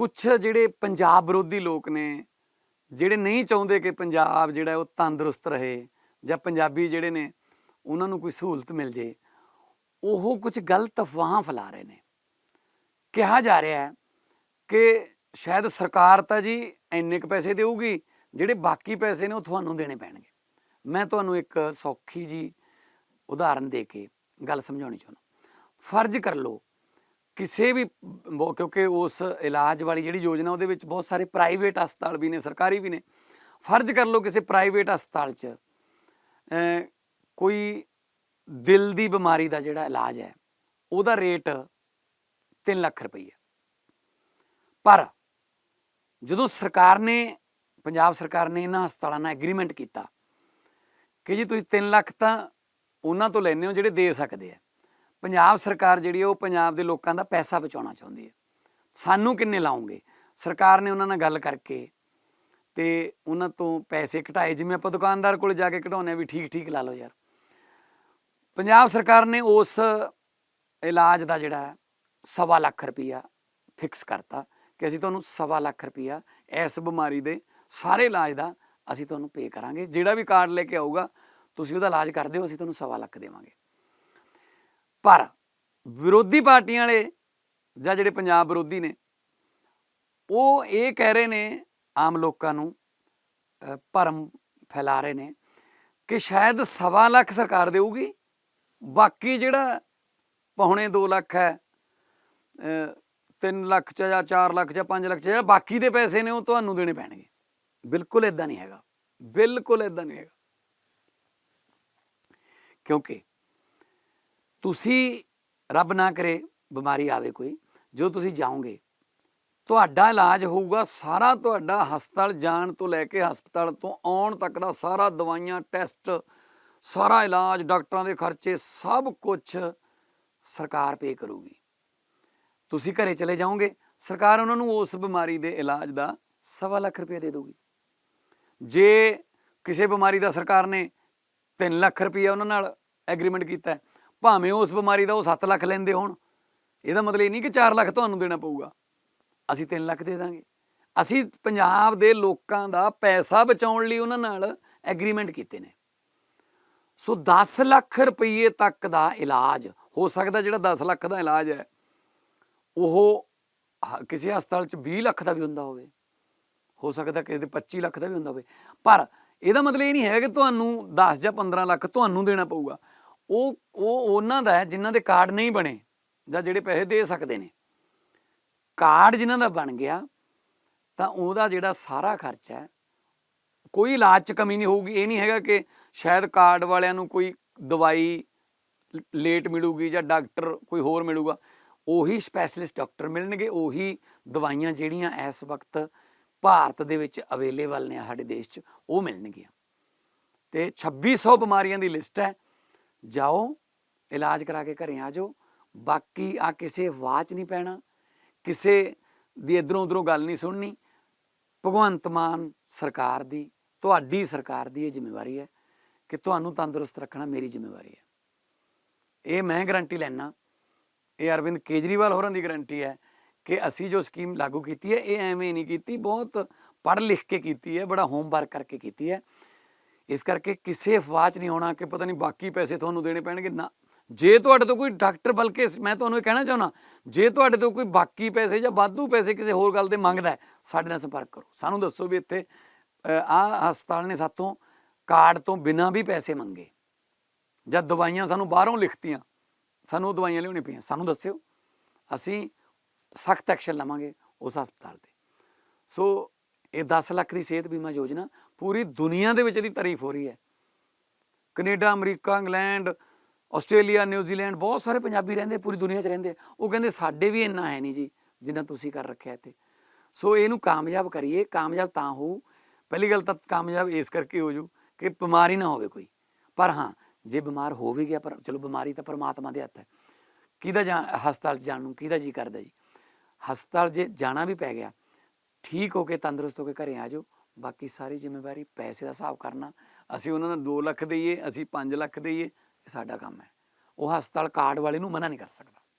ਕੁਝ ਜਿਹੜੇ ਪੰਜਾਬ ਵਿਰੋਧੀ ਲੋਕ ਨੇ, ਜਿਹੜੇ ਨਹੀਂ ਚਾਹੁੰਦੇ ਕਿ ਪੰਜਾਬ ਜਿਹੜਾ ਉਹ ਤੰਦਰੁਸਤ ਰਹੇ ਜਾਂ ਪੰਜਾਬੀ ਜਿਹੜੇ ਨੇ, ਉਹਨਾਂ ਨੂੰ ਕੋਈ ਸਹੂਲਤ ਮਿਲ ਜੇ, ਉਹ ਕੁਝ ਗਲਤ ਅਫਵਾਹਾਂ ਫੈਲਾ ਰਹੇ ਨੇ। ਕਿਹਾ ਜਾ ਰਿਹਾ ਹੈ ਕਿ ਸ਼ਾਇਦ ਸਰਕਾਰ ਤਾਂ ਜੀ ਇੰਨੇ ਕੁ ਪੈਸੇ ਦੇਊਗੀ, ਜਿਹੜੇ ਬਾਕੀ ਪੈਸੇ ਨੇ ਉਹ ਤੁਹਾਨੂੰ ਦੇਣੇ ਪੈਣਗੇ। ਮੈਂ ਤੁਹਾਨੂੰ ਇੱਕ ਸੌਖੀ ਜੀ ਉਦਾਹਰਨ ਦੇ ਕੇ ਗੱਲ ਸਮਝਾਉਣੀ ਚਾਹੁੰਦਾ। ਫਰਜ਼ ਕਰ ਲਓ, ਕਿਸੇ ਵੀ ਬਹੁ ਕਿਉਂਕਿ ਉਸ ਇਲਾਜ ਵਾਲੀ ਜਿਹੜੀ ਯੋਜਨਾ ਉਹਦੇ ਵਿੱਚ ਬਹੁਤ ਸਾਰੇ ਪ੍ਰਾਈਵੇਟ ਹਸਪਤਾਲ ਵੀ ਨੇ ਸਰਕਾਰੀ ਵੀ ਨੇ। ਫਰਜ਼ ਕਰ ਲਓ ਕਿਸੇ ਪ੍ਰਾਈਵੇਟ ਹਸਪਤਾਲ 'ਚ ਅਹ, ਕੋਈ ਦਿਲ ਦੀ ਬਿਮਾਰੀ ਦਾ ਜਿਹੜਾ ਇਲਾਜ ਹੈ ਉਹਦਾ ਰੇਟ 3 ਲੱਖ ਰੁਪਈਆ। ਪਰ ਜਦੋਂ ਸਰਕਾਰ ਨੇ ਪੰਜਾਬ ਸਰਕਾਰ ਨੇ ਇਹਨਾਂ ਹਸਪਤਾਲਾਂ ਨਾਲ ਐਗਰੀਮੈਂਟ ਕੀਤਾ ਕਿ ਜੀ ਤੁਸੀਂ 3 ਲੱਖ ਤਾਂ ਉਹਨਾਂ ਤੋਂ ਲੈਂਦੇ ਹੋ ਜਿਹੜੇ ਦੇ ਸਕਦੇ ਆ। ਪੰਜਾਬ ਸਰਕਾਰ ਜਿਹੜੀ ਹੈ ਉਹ ਪੰਜਾਬ ਦੇ ਲੋਕਾਂ ਦਾ ਪੈਸਾ ਬਚਾਉਣਾ ਚਾਹੁੰਦੀ ਹੈ। ਸਾਨੂੰ ਕਿੰਨੇ ਲਾਉਂਗੇ? ਸਰਕਾਰ ਨੇ ਉਹਨਾਂ ਨਾਲ ਗੱਲ ਕਰਕੇ ਤੇ ਉਹਨਾਂ ਤੋਂ ਪੈਸੇ ਘਟਾਏ। ਜਿਵੇਂ ਆਪਾਂ ਦੁਕਾਨਦਾਰ ਕੋਲ ਜਾ ਕੇ ਘਟਾਉਂਦੇ ਆ ਵੀ ਠੀਕ ਠੀਕ ਲਾ ਲਓ ਯਾਰ। ਪੰਜਾਬ ਸਰਕਾਰ ਨੇ ਉਸ ਇਲਾਜ ਦਾ ਜਿਹੜਾ ਸਵਾ ਲੱਖ ਰੁਪਈਆ ਫਿਕਸ ਕਰਤਾ ਕਿ ਅਸੀਂ ਤੁਹਾਨੂੰ ਸਵਾ ਲੱਖ ਰੁਪਈਆ ਇਸ ਬਿਮਾਰੀ ਦੇ ਸਾਰੇ ਇਲਾਜ ਦਾ ਅਸੀਂ ਤੁਹਾਨੂੰ ਪੇ ਕਰਾਂਗੇ। ਜਿਹੜਾ ਵੀ ਕਾਰਡ ਲੈ ਕੇ ਆਊਗਾ, ਤੁਸੀਂ ਉਹਦਾ ਇਲਾਜ ਕਰ ਦਿਓ, ਅਸੀਂ ਤੁਹਾਨੂੰ ਸਵਾ ਲੱਖ ਦੇਵਾਂਗੇ। ਪਰ ਵਿਰੋਧੀ ਪਾਰਟੀਆਂ ਵਾਲੇ ਜਾਂ ਜਿਹੜੇ ਪੰਜਾਬ ਵਿਰੋਧੀ ਨੇ, ਉਹ ਇਹ ਕਹਿ ਰਹੇ ਨੇ, ਆਮ ਲੋਕਾਂ ਨੂੰ ਭਰਮ ਫੈਲਾ ਰਹੇ ਨੇ ਕਿ ਸ਼ਾਇਦ ਸਵਾ ਲੱਖ ਸਰਕਾਰ ਦੇਊਗੀ, ਬਾਕੀ ਜਿਹੜਾ ਪੌਣੇ 2 ਲੱਖ ਹੈ 3 ਲੱਖ ਚ ਜਾਂ 4 ਲੱਖ ਜਾਂ 5 ਲੱਖ ਚ ਜਾਂ ਬਾਕੀ ਦੇ ਪੈਸੇ ਨੇ, ਉਹ ਤੁਹਾਨੂੰ ਦੇਣੇ ਪੈਣਗੇ। ਬਿਲਕੁਲ ਇਦਾਂ ਨਹੀਂ ਹੈਗਾ। ਬਿਲਕੁਲ ਇਦਾਂ ਨਹੀਂ ਹੈਗਾ। ਕਿਉਂਕਿ ਤੁਸੀਂ ਰੱਬ ਨਾ ਕਰੇ ਬਿਮਾਰੀ ਆਵੇ ਕੋਈ ਜੋ ਤੁਸੀਂ ਜਾਓਗੇ, ਤੁਹਾਡਾ ਇਲਾਜ ਹੋਊਗਾ, ਸਾਰਾ ਤੁਹਾਡਾ ਹਸਪਤਾਲ ਜਾਣ ਤੋਂ ਲੈ ਕੇ ਹਸਪਤਾਲ ਤੋਂ ਆਉਣ ਤੱਕ ਦਾ ਸਾਰਾ ਦਵਾਈਆਂ, ਟੈਸਟ, ਸਾਰਾ ਇਲਾਜ, ਡਾਕਟਰਾਂ ਦੇ ਖਰਚੇ, ਸਭ ਕੁਝ ਸਰਕਾਰ ਪੇ ਕਰੂਗੀ। ਤੁਸੀਂ ਘਰੇ ਚਲੇ ਜਾਓਗੇ, ਸਰਕਾਰ ਉਹਨਾਂ ਨੂੰ ਉਸ ਬਿਮਾਰੀ ਦੇ ਇਲਾਜ ਦਾ ਸਵਾ ਲੱਖ ਰੁਪਏ ਦੇ ਦੇਊਗੀ। ਜੇ ਕਿਸੇ ਬਿਮਾਰੀ ਦਾ ਸਰਕਾਰ ਨੇ 3 ਲੱਖ ਰੁਪਏ ਉਹਨਾਂ ਨਾਲ ਐਗਰੀਮੈਂਟ ਕੀਤਾ ਭਾਵੇਂ ਉਸ ਬਿਮਾਰੀ ਦਾ ਉਹ 7 ਲੱਖ ਲੈਂਦੇ ਹੋਣ, ਇਹਦਾ ਮਤਲਬ ਇਹ ਨਹੀਂ ਕਿ 4 ਲੱਖ ਤੁਹਾਨੂੰ ਦੇਣਾ ਪਊਗਾ। ਅਸੀਂ 3 ਲੱਖ ਦੇ ਦਾਂਗੇ। ਅਸੀਂ ਪੰਜਾਬ ਦੇ ਲੋਕਾਂ ਦਾ ਪੈਸਾ ਬਚਾਉਣ ਲਈ ਉਹਨਾਂ ਨਾਲ ਐਗਰੀਮੈਂਟ ਕੀਤੇ ਨੇ। ਸੋ 10 ਲੱਖ ਰੁਪਏ ਤੱਕ ਦਾ ਇਲਾਜ, ਹੋ ਸਕਦਾ ਜਿਹੜਾ 10 ਲੱਖ ਦਾ ਇਲਾਜ ਹੈ, ਉਹ ਹ- ਕਿਸੇ ਹਸਪਤਾਲ 'ਚ 20 ਲੱਖ ਦਾ ਵੀ ਹੁੰਦਾ ਹੋਵੇ। ਹੋ ਸਕਦਾ ਕਿਸੇ ਦੇ 25 ਲੱਖ ਦਾ ਵੀ ਹੁੰਦਾ ਹੋਵੇ। ਪਰ ਇਹਦਾ ਮਤਲਬ ਇਹ ਨਹੀਂ ਹੈ ਕਿ ਤੁਹਾਨੂੰ 10 ਜਾਂ 15 ਲੱਖ ਤੁਹਾਨੂੰ ਦੇਣਾ ਪਊਗਾ। ਉਹ ਉਹ ਉਹਨਾਂ ਦਾ ਹੈ ਜਿਨ੍ਹਾਂ ਦੇ ਕਾਰਡ ਨਹੀਂ ਬਣੇ ਜਾਂ ਜਿਹੜੇ ਪੈਸੇ ਦੇ ਸਕਦੇ ਨੇ। ਕਾਰਡ ਜਿਨ੍ਹਾਂ ਦਾ ਬਣ ਗਿਆ, ਤਾਂ ਉਹਦਾ ਜਿਹੜਾ ਸਾਰਾ ਖਰਚਾ ਹੈ, ਕੋਈ ਇਲਾਜ 'ਚ ਕਮੀ ਨਹੀਂ ਹੋਊਗੀ। ਇਹ ਨਹੀਂ ਹੈਗਾ ਕਿ ਸ਼ਾਇਦ ਕਾਰਡ ਵਾਲਿਆਂ ਨੂੰ ਕੋਈ ਦਵਾਈ ਲੇਟ ਮਿਲੂਗੀ ਜਾਂ ਡਾਕਟਰ ਕੋਈ ਹੋਰ ਮਿਲੂਗਾ। ਉਹੀ ਸਪੈਸ਼ਲਿਸਟ ਡਾਕਟਰ ਮਿਲਣਗੇ, ਉਹੀ ਦਵਾਈਆਂ ਜਿਹੜੀਆਂ ਇਸ ਵਕਤ ਭਾਰਤ ਦੇ ਵਿੱਚ ਅਵੇਲੇਬਲ ਨੇ ਸਾਡੇ ਦੇਸ਼ 'ਚ, ਉਹ ਮਿਲਣਗੀਆਂ। ਤੇ 2600 ਬਿਮਾਰੀਆਂ ਦੀ ਲਿਸਟ ਹੈ। ਜਾਓ, ਇਲਾਜ ਕਰਾ ਕੇ ਘਰੇ ਆ ਜਾਓ। ਬਾਕੀ ਆ ਕਿਸੇ ਵਾਚ ਨਹੀਂ ਪੈਣਾ, ਕਿਸੇ ਦੀ ਇਧਰੋਂ ਉਧਰੋਂ ਗੱਲ ਨਹੀਂ ਸੁਣਨੀ। ਭਗਵੰਤ ਮਾਨ ਸਰਕਾਰ ਦੀ, ਤੁਹਾਡੀ ਸਰਕਾਰ ਦੀ ਇਹ ਜ਼ਿੰਮੇਵਾਰੀ ਹੈ ਕਿ ਤੁਹਾਨੂੰ ਤੰਦਰੁਸਤ ਰੱਖਣਾ ਮੇਰੀ ਜ਼ਿੰਮੇਵਾਰੀ ਹੈ। ਇਹ ਮੈਂ ਗਰੰਟੀ ਲੈਣਾ ਇਹ ਅਰਵਿੰਦ ਕੇਜਰੀਵਾਲ ਹੋਰਾਂ ਦੀ ਗਰੰਟੀ ਹੈ ਕਿ ਅਸੀਂ ਜੋ ਸਕੀਮ ਲਾਗੂ ਕੀਤੀ ਹੈ, ਇਹ ਐਵੇਂ ਨਹੀਂ ਕੀਤੀ, ਬਹੁਤ ਪੜ੍ਹ ਲਿਖ ਕੇ ਕੀਤੀ ਹੈ, ਬੜਾ ਹੋਮਵਰਕ ਕਰਕੇ ਕੀਤੀ ਹੈ। ਇਸ ਕਰਕੇ ਕਿਸੇ ਅਫਵਾਹ 'ਚ ਨਹੀਂ ਆਉਣਾ ਕਿ ਪਤਾ ਨਹੀਂ ਬਾਕੀ ਪੈਸੇ ਤੁਹਾਨੂੰ ਦੇਣੇ ਪੈਣਗੇ। ਨਾ, ਜੇ ਤੁਹਾਡੇ ਤੋਂ ਕੋਈ ਡਾਕਟਰ ਬਲਕਿ ਮੈਂ ਤੁਹਾਨੂੰ ਇਹ ਕਹਿਣਾ ਚਾਹੁੰਦਾ, ਜੇ ਤੁਹਾਡੇ ਤੋਂ ਕੋਈ ਬਾਕੀ ਪੈਸੇ ਜਾਂ ਵਾਧੂ ਪੈਸੇ ਕਿਸੇ ਹੋਰ ਗੱਲ ਦੇ ਮੰਗਦਾ ਸਾਡੇ ਨਾਲ ਸੰਪਰਕ ਕਰੋ। ਸਾਨੂੰ ਦੱਸੋ ਵੀ ਇੱਥੇ ਆ ਹਸਪਤਾਲ ਨੇ ਸਾਤੋਂ ਕਾਰਡ ਤੋਂ ਬਿਨਾਂ ਵੀ ਪੈਸੇ ਮੰਗੇ। ਜਾਂ ਦਵਾਈਆਂ ਸਾਨੂੰ ਬਾਹਰੋਂ ਲਿਖਤੀਆਂ, ਸਾਨੂੰ ਉਹ ਦਵਾਈਆਂ ਲਿਆਉਣੀ ਪਈਆਂ। ਸਾਨੂੰ ਦੱਸਿਓ, ਅਸੀਂ ਸਖਤ ਐਕਸ਼ਨ ਲਵਾਂਗੇ ਉਸ ਹਸਪਤਾਲ ਤੇ। ਸੋ ਇਹ 10 ਲੱਖ ਦੀ ਸਿਹਤ ਬੀਮਾ ਯੋਜਨਾ ਪੂਰੀ ਦੁਨੀਆ ਦੇ ਵਿੱਚ ਇਹਦੀ ਤਾਰੀਫ ਹੋ ਰਹੀ ਹੈ। Canada, America, England, Australia New Zealand ਬਹੁਤ ਸਾਰੇ ਪੰਜਾਬੀ ਰਹਿੰਦੇ, ਪੂਰੀ ਦੁਨੀਆ 'ਚ ਰਹਿੰਦੇ। ਉਹ ਕਹਿੰਦੇ, ਸਾਡੇ ਵੀ ਇੰਨਾ ਹੈ ਨਹੀਂ ਜੀ, ਜਿੰਨਾ ਤੁਸੀਂ ਕਰ ਰੱਖਿਆ ਇੱਥੇ। ਸੋ ਇਹਨੂੰ ਕਾਮਯਾਬ ਕਰੀਏ, ਕਾਮਯਾਬ ਤਾਂ ਹੋਊ ਪਹਿਲੀ ਗੱਲ ਤਾਂ ਕਾਮਯਾਬ ਇਸ ਕਰਕੇ ਹੋ ਜੂ ਕਿ ਬਿਮਾਰੀ ਨਾ ਹੋਵੇ ਕੋਈ। ਪਰ ਹਾਂ, ਜੇ ਬਿਮਾਰ ਹੋ ਵੀ ਗਿਆ, ਪਰ ਚਲੋ ਬਿਮਾਰੀ ਤਾਂ ਪਰਮਾਤਮਾ ਦੇ ਹੱਥ ਹੈ। ਕਿਹਦਾ ਜਾ ਹਸਪਤਾਲ 'ਚ ਜਾਣ ਨੂੰ ਕਿਹਦਾ ਜੀ ਕਰਦਾ ਜੀ? ਹਸਪਤਾਲ ਜੇ ਜਾਣਾ ਵੀ ਪੈ ਗਿਆ। ਠੀਕ ਹੋ ਕੇ ਤੰਦਰੁਸਤ ਹੋ ਕੇ ਘਰੇ ਆ ਜਾਓ। ਬਾਕੀ ਸਾਰੀ ਜ਼ਿੰਮੇਵਾਰੀ ਪੈਸੇ ਦਾ ਹਿਸਾਬ ਕਰਨਾ। ਅਸੀਂ ਉਹਨਾਂ ਨੂੰ 2 ਲੱਖ ਦਈਏ, ਅਸੀਂ 5 ਲੱਖ ਦਈਏ, ਇਹ ਸਾਡਾ ਕੰਮ ਹੈ। ਉਹ ਹਸਪਤਾਲ ਕਾਰਡ ਵਾਲੇ ਨੂੰ ਮਨਾ ਨਹੀਂ ਕਰ ਸਕਦਾ।